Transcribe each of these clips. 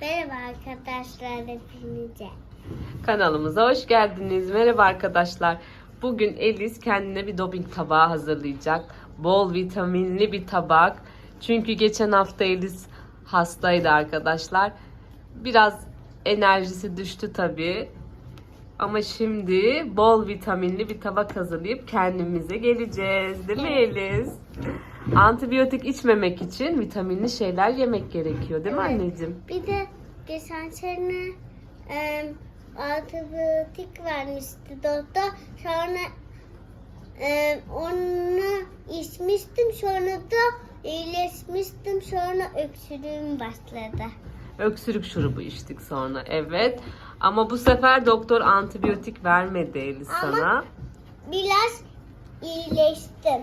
Merhaba arkadaşlar hepinize. Kanalımıza hoş geldiniz. Merhaba arkadaşlar. Bugün Elis kendine bir doping tabağı hazırlayacak. Bol vitaminli bir tabak. Çünkü geçen hafta Elis hastaydı arkadaşlar. Biraz enerjisi düştü tabii. Ama şimdi bol vitaminli bir tabak hazırlayıp kendimize geleceğiz. Değil mi Elis? Antibiyotik içmemek için vitaminli şeyler yemek gerekiyor değil mi Evet. anneciğim? Bir de geçen sene e, antibiyotik vermişti doktor. Sonra e, onu içmiştim. Sonra da iyileşmiştim. Sonra öksürüğüm başladı. Öksürük şurubu içtik sonra. Evet. Ama bu sefer doktor antibiyotik vermedi Elis Ama- sana. Biraz iyileştim.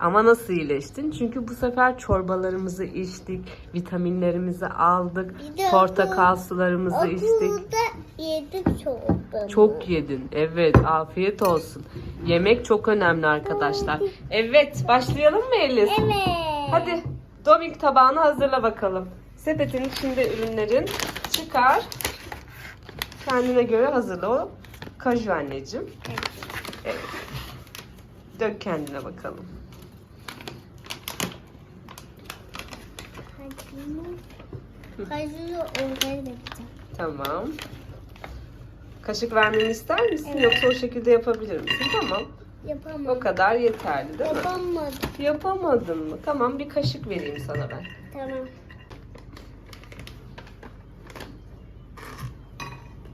Ama nasıl iyileştin? Çünkü bu sefer çorbalarımızı içtik, vitaminlerimizi aldık, Bir de portakal sularımızı içtik. Okulda yedim çoğunluğunu. Çok yedin. Evet, afiyet olsun. Yemek çok önemli arkadaşlar. Evet, başlayalım mı Elis? Evet. Hadi domik tabağını hazırla bakalım. Sepetin içinde ürünlerin çıkar. Kendine göre hazırla o. Kaju anneciğim. Evet. Dök kendine bakalım. Oraya bakacağım. Tamam. Kaşık vermemi ister misin Evet. yoksa o şekilde yapabilir misin? Tamam. O Yapamadım. kadar yeterli değil mi? Yapamadım. Yapamadın mı? Tamam bir kaşık vereyim sana ben. Tamam.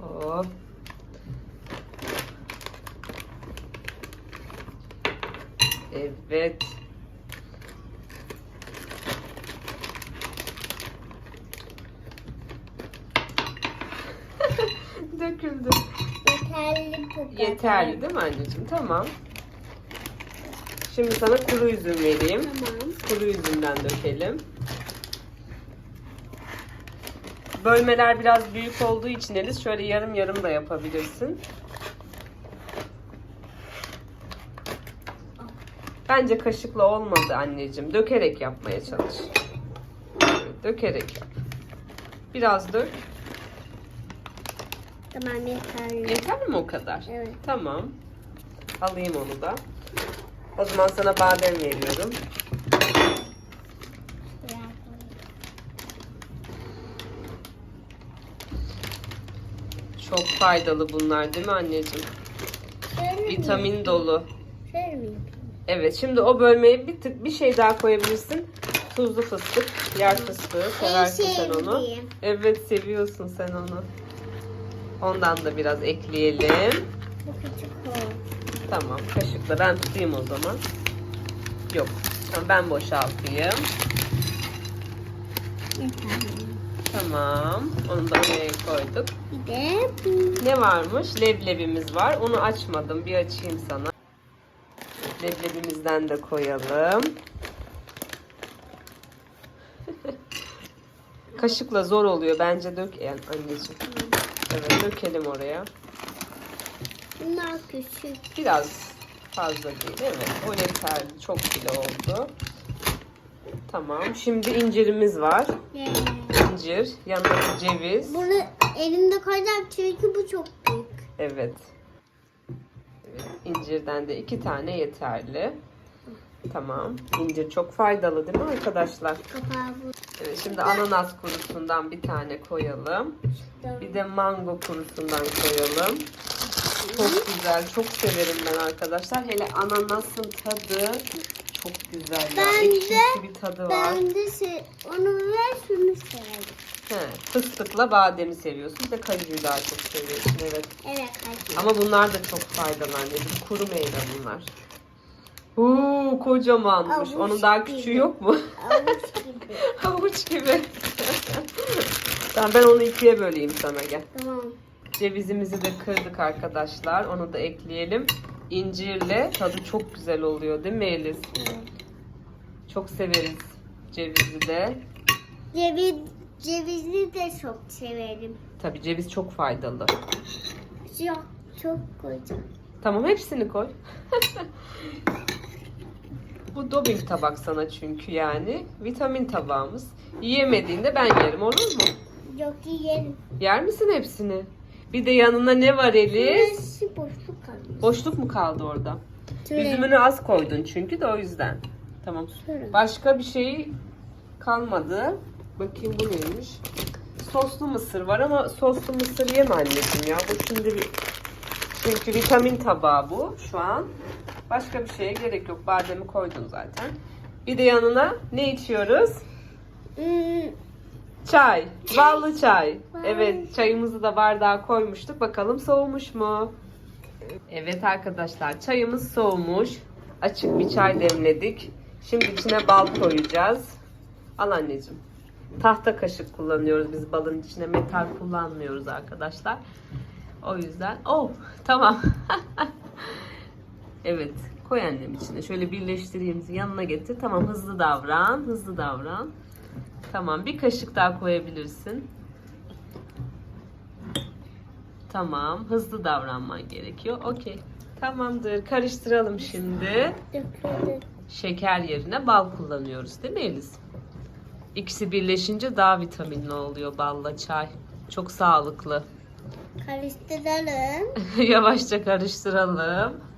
Hop. Evet. Döküldü. Yeterli bu kadar. Yeterli değil mi anneciğim? Tamam. Şimdi sana kuru üzüm vereyim. Tamam. Kuru üzümden dökelim. Bölmeler biraz büyük olduğu için Elis şöyle yarım yarım da yapabilirsin. Bence kaşıkla olmadı anneciğim. Dökerek yapmaya çalış. Dökerek yap. Biraz dök. Tamam yeterli. Yeter mi o kadar? Evet. Tamam. Alayım onu da. O zaman sana badem veriyorum. Çok faydalı bunlar değil mi anneciğim? Şöyle mi Vitamin yapayım? dolu. Şöyle mi? Evet şimdi o bölmeye bir tık bir şey daha koyabilirsin. Tuzlu fıstık, yer fıstığı. Seversin sen onu. Evet seviyorsun sen onu. Ondan da biraz ekleyelim. Bu küçük. Tamam kaşıkla ben tutayım o zaman. Yok tamam, ben boşaltayım. Tamam onu da oraya koyduk. Bir de bu. Ne varmış? Leblebimiz var. Onu açmadım. Bir açayım sana. Leblebimizden de koyalım. Kaşıkla zor oluyor. Bence dök yani anneciğim. Evet dökelim oraya. Bunlar küçük. Biraz fazla değil. Evet o yeterli. Çok bile oldu. Tamam. Şimdi incirimiz var. Ee, İncir. Yanında ceviz. Bunu elimde koyacağım çünkü bu çok büyük. Evet. Evet, incirden de iki tane yeterli. Tamam. İncir çok faydalı değil mi arkadaşlar? Kapağı bu. Evet, şimdi ananas kurusundan bir tane koyalım. Bir de mango kurusundan koyalım. Çok güzel. Çok severim ben arkadaşlar. Hele ananasın tadı çok güzel. Ya. Ben de- bir tadı var. Ben de şey, onu ve şunu severim. He, fıstıkla bademi seviyorsun. Bir de kajuyu daha çok seviyorsun. Evet. Evet hadi. Ama bunlar da çok faydalı anneciğim. Kuru meyve bunlar. Uuu kocamanmış. Avuç Onun daha gibi. küçüğü yok mu? Avuç gibi. Havuç gibi. tamam ben onu ikiye böleyim sana gel. Tamam. Cevizimizi de kırdık arkadaşlar. Onu da ekleyelim. İncirle tadı çok güzel oluyor değil mi Elis? Evet. Çok severiz cevizi de. Ceviz, cevizi de çok severim. Tabii ceviz çok faydalı. Çok çok kocaman. Tamam hepsini koy. Bu doping tabak sana çünkü yani. Vitamin tabağımız. Yiyemediğinde ben yerim olur mu? Yok yiyelim. Yer misin hepsini? Bir de yanına ne var? Burası boşluk kalmış. Boşluk mu kaldı orada? Şöyle. Üzümünü az koydun çünkü de o yüzden. Tamam. Şöyle. Başka bir şey kalmadı. Bakayım bu neymiş? Soslu mısır var ama soslu mısır yeme anneciğim ya. Bu şimdi bir... Çünkü vitamin tabağı bu şu an. Başka bir şeye gerek yok. Bademi koydun zaten. Bir de yanına ne içiyoruz? Hmm, Çay. Ballı çay. Evet çayımızı da bardağa koymuştuk. Bakalım soğumuş mu? Evet arkadaşlar çayımız soğumuş. Açık bir çay demledik. Şimdi içine bal koyacağız. Al anneciğim. Tahta kaşık kullanıyoruz biz balın içine. Metal kullanmıyoruz arkadaşlar. O yüzden. Oh tamam. evet koy annem içine. Şöyle birleştireyim. Yanına getir. Tamam hızlı davran. Hızlı davran. Tamam bir kaşık daha koyabilirsin. Tamam hızlı davranman gerekiyor. Okey. Tamamdır. Karıştıralım şimdi. Şeker yerine bal kullanıyoruz değil mi Eliz? İkisi birleşince daha vitaminli oluyor balla çay. Çok sağlıklı. Karıştıralım. Yavaşça karıştıralım.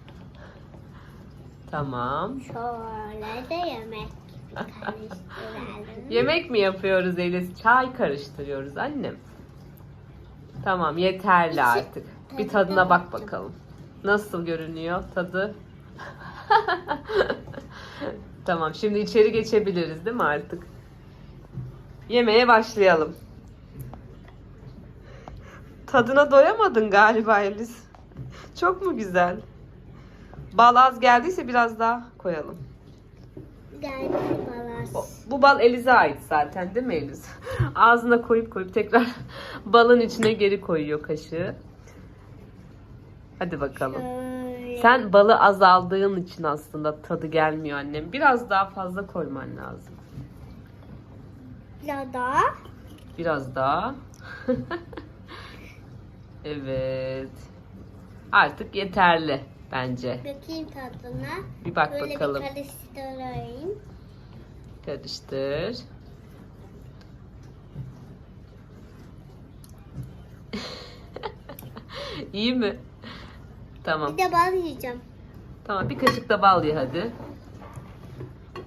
Tamam. Şöyle de yemek gibi karıştıralım. Yemek mi yapıyoruz Eliz? Çay karıştırıyoruz annem. Tamam yeterli artık. Bir tadına bak bakalım. Nasıl görünüyor tadı? tamam şimdi içeri geçebiliriz değil mi artık? Yemeğe başlayalım. Tadına doyamadın galiba Eliz. Çok mu güzel? Bal az geldiyse biraz daha koyalım. Yani O- balas. Bu bal Eliz'e ait zaten değil mi Eliz? Ağzına koyup koyup tekrar balın içine geri koyuyor kaşığı. Hadi bakalım. Şöyle. Sen balı azaldığın için aslında tadı gelmiyor annem. Biraz daha fazla koyman lazım. Biraz daha. Biraz daha. evet. Artık yeterli bence. Bakayım tadına. Bir bak Böyle bakalım. bir karıştırayım. Karıştır. İyi mi? Tamam. Bir de bal yiyeceğim. Tamam bir kaşık da bal ye hadi.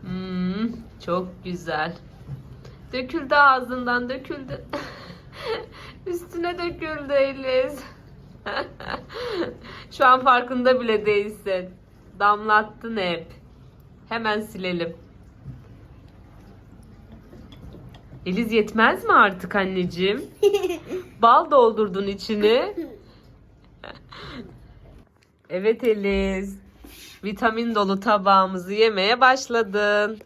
Hmm, çok güzel. Döküldü ağzından döküldü. Üstüne döküldü Eliz. Şu an farkında bile değilsin. Damlattın hep. Hemen silelim. Eliz yetmez mi artık anneciğim? Bal doldurdun içini. Evet Eliz. Vitamin dolu tabağımızı yemeye başladın.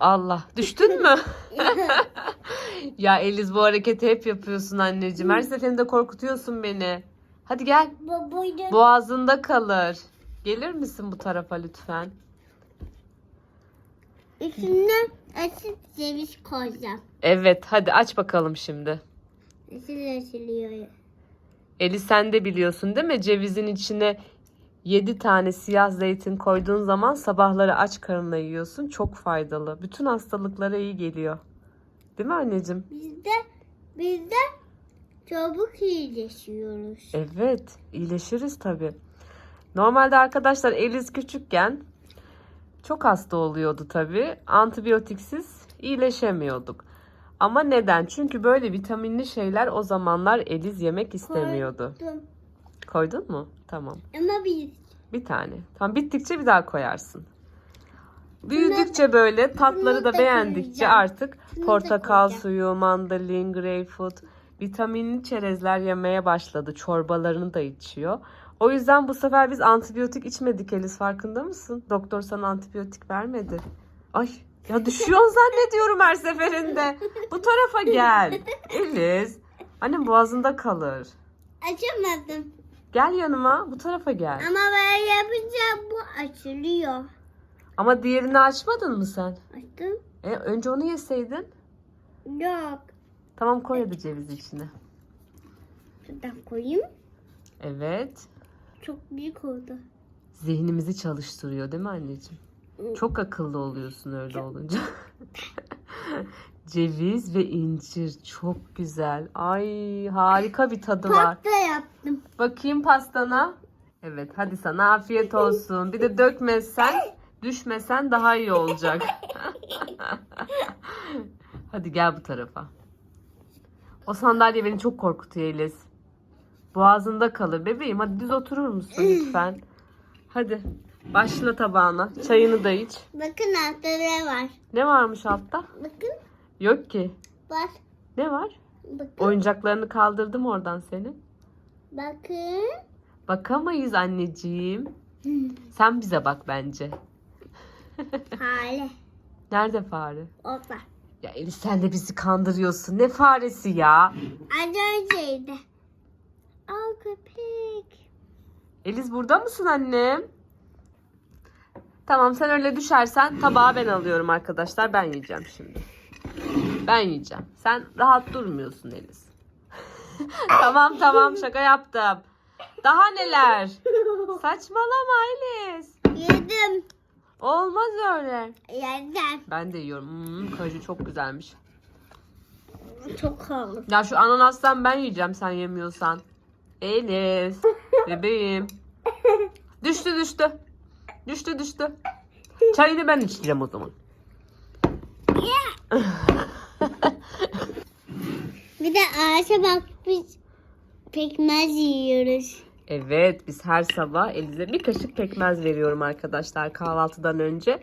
Allah düştün mü? ya Eliz bu hareketi hep yapıyorsun anneciğim. Her seferinde korkutuyorsun beni. Hadi gel. Babacığım. Boğazında kalır. Gelir misin bu tarafa lütfen? Üstüne asit ceviz koyacağım. Evet hadi aç bakalım şimdi. Nasıl açılıyor? Eli sen de biliyorsun değil mi? Cevizin içine 7 tane siyah zeytin koyduğun zaman sabahları aç karnına yiyorsun. Çok faydalı. Bütün hastalıklara iyi geliyor. Değil mi anneciğim? Biz de, biz de çabuk iyileşiyoruz. Evet, iyileşiriz tabii. Normalde arkadaşlar Eliz küçükken çok hasta oluyordu tabii. Antibiyotiksiz iyileşemiyorduk. Ama neden? Çünkü böyle vitaminli şeyler o zamanlar Eliz yemek istemiyordu. Koydum. Koydun mu? Tamam. Ama biz Bir tane. Tamam bittikçe bir daha koyarsın. Büyüdükçe böyle tatları da beğendikçe artık portakal suyu, mandalin, greyfurt, vitaminli çerezler yemeye başladı. Çorbalarını da içiyor. O yüzden bu sefer biz antibiyotik içmedik Elis farkında mısın? Doktor sana antibiyotik vermedi. Ay ya düşüyorsun zannediyorum her seferinde. Bu tarafa gel. Elis. Annem boğazında kalır. açamadım. Gel yanıma bu tarafa gel. Ama böyle yapınca bu açılıyor. Ama diğerini açmadın mı sen? Açtım. E, önce onu yeseydin. Yok. Tamam koy hadi cevizi içine. Şuradan koyayım. Evet. Çok büyük oldu. Zihnimizi çalıştırıyor değil mi anneciğim? Çok akıllı oluyorsun öyle olunca. Ceviz ve incir çok güzel. Ay harika bir tadı var. Pasta yaptım. Bakayım pastana. Evet hadi sana afiyet olsun. Bir de dökmezsen, düşmesen daha iyi olacak. hadi gel bu tarafa. O sandalye beni çok korkutuyor Eliz. Boğazında kalır. Bebeğim hadi düz oturur musun lütfen? Hadi başla tabağına. Çayını da iç. Bakın altta ne var? Ne varmış altta? Bakın. Yok ki. Var. Ne var? Bakın. Oyuncaklarını kaldırdım oradan senin. Bakın. Bakamayız anneciğim. Sen bize bak bence. Hale. Nerede fare? Orada. Ya Elif sen de bizi kandırıyorsun. Ne faresi ya? Az önceydi. Al köpek. Eliz burada mısın annem? Tamam sen öyle düşersen tabağı ben alıyorum arkadaşlar. Ben yiyeceğim şimdi. Ben yiyeceğim. Sen rahat durmuyorsun Eliz. tamam tamam şaka yaptım. Daha neler? Saçmalama Eliz. Yedim. Olmaz öyle. Yedim. Ben de yiyorum. Hmm, kaju çok güzelmiş. Çok kalın. Ya şu ananastan ben yiyeceğim sen yemiyorsan. Elif. Bebeğim. Düştü düştü. Düştü düştü. Çayını ben içeceğim o zaman. Bir de ağaça bak biz pekmez yiyoruz. Evet biz her sabah Elif'e bir kaşık pekmez veriyorum arkadaşlar kahvaltıdan önce.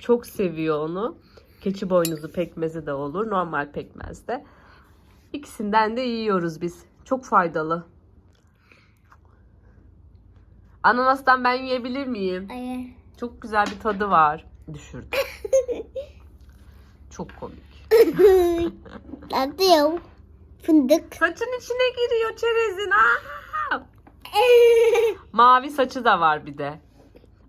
Çok seviyor onu. Keçi boynuzu pekmezi de olur. Normal pekmez de. İkisinden de yiyoruz biz. Çok faydalı. Ananastan ben yiyebilir miyim? Hayır. Çok güzel bir tadı var. Düşürdüm. Çok komik. Tadı yok. Fındık. Saçın içine giriyor çerezin. Aa! Mavi saçı da var bir de.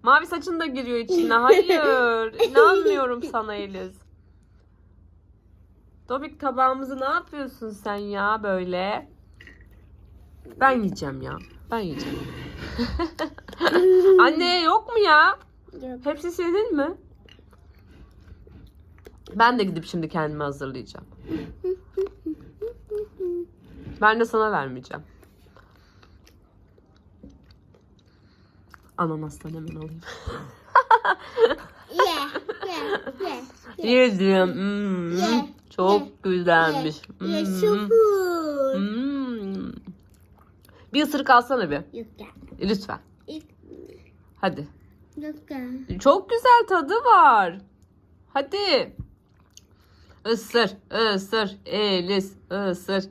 Mavi saçın da giriyor içine. Hayır. İnanmıyorum sana Eliz. Dobik tabağımızı ne yapıyorsun sen ya böyle? Ben yiyeceğim ya. Ben yiyeceğim. Anne yok mu ya? Yok. Hepsi senin mi? Ben de gidip şimdi kendime hazırlayacağım. Ben de sana vermeyeceğim. Ananastan hemen alayım. Ye. Ye. Ye. Yedim. Hmm, Ye. Çok güzelmiş. Ye. Hmm, Şukur. hmm. Bir ısırık alsana bir. Lütfen. İlk- Hadi. Ya. Çok güzel tadı var. Hadi. Isır, ısır, Elis, ısır.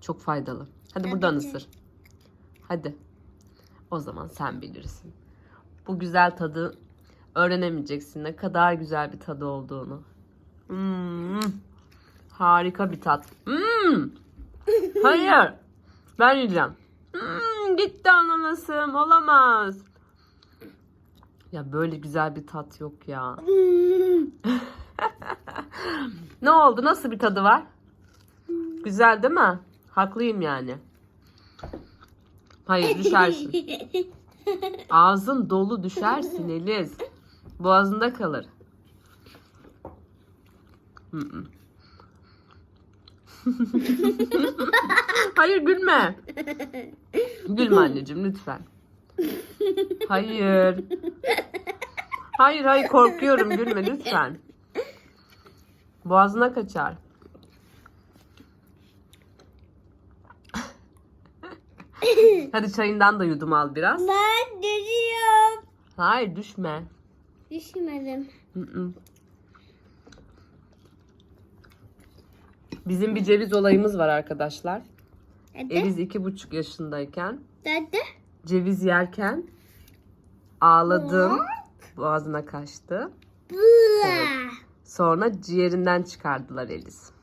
Çok faydalı. Hadi buradan Hadi. ısır. Hadi. O zaman sen bilirsin. Bu güzel tadı öğrenemeyeceksin. Ne kadar güzel bir tadı olduğunu. Hmm. Harika bir tat. Hmm. Hayır. Ben yiyeceğim. Hmm, gitti ananasım. Olamaz. Ya böyle güzel bir tat yok ya. Ne oldu? Nasıl bir tadı var? Güzel değil mi? Haklıyım yani. Hayır düşersin. Ağzın dolu düşersin Eliz. Boğazında kalır. Hayır gülme. Gülme anneciğim lütfen. Hayır. Hayır hayır korkuyorum gülme lütfen. Boğazına kaçar. Hadi çayından da yudum al biraz. Ben düşüyorum. Hayır düşme. Düşmedim. Hı hı. Bizim bir ceviz olayımız var arkadaşlar. Hadi. Eliz iki buçuk yaşındayken Hadi. ceviz yerken ağladım. Boğazına kaçtı. Bıa. Sonra ciğerinden çıkardılar Eliz.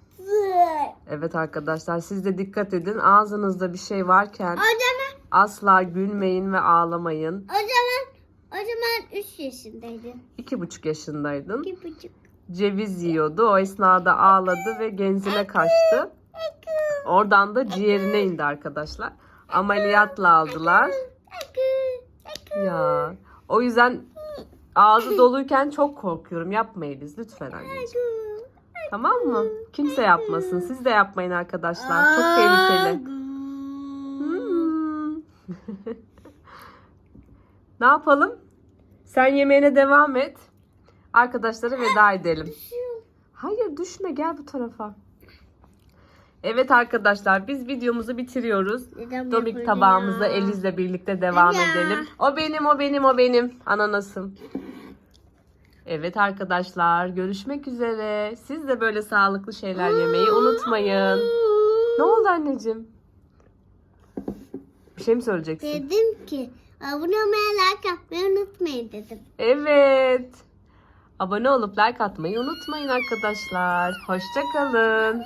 Evet arkadaşlar siz de dikkat edin. Ağzınızda bir şey varken zaman, asla gülmeyin ve ağlamayın. o zaman, o zaman 3 yaşındaydım. İki buçuk yaşındaydın. 2,5. Ceviz yiyordu. O esnada ağladı ve genzine kaçtı. Oradan da ciğerine indi arkadaşlar. Ameliyatla aldılar. Ya. O yüzden ağzı doluyken çok korkuyorum. Yapmayınız lütfen anneciğim. Tamam mı? Kimse yapmasın. Siz de yapmayın arkadaşlar. Çok tehlikeli. Hmm. ne yapalım? Sen yemeğine devam et. Arkadaşlara veda edelim. Hayır düşme gel bu tarafa. Evet arkadaşlar biz videomuzu bitiriyoruz. Neden Domik ya? Eliz'le birlikte devam Ya. edelim. O benim, o benim, o benim. Ananasım. Evet arkadaşlar görüşmek üzere. Siz de böyle sağlıklı şeyler yemeyi unutmayın. Ne oldu anneciğim? Bir şey mi söyleyeceksin? Dedim ki abone olmayı like atmayı unutmayın dedim. Evet. Abone olup like atmayı unutmayın arkadaşlar. Hoşçakalın.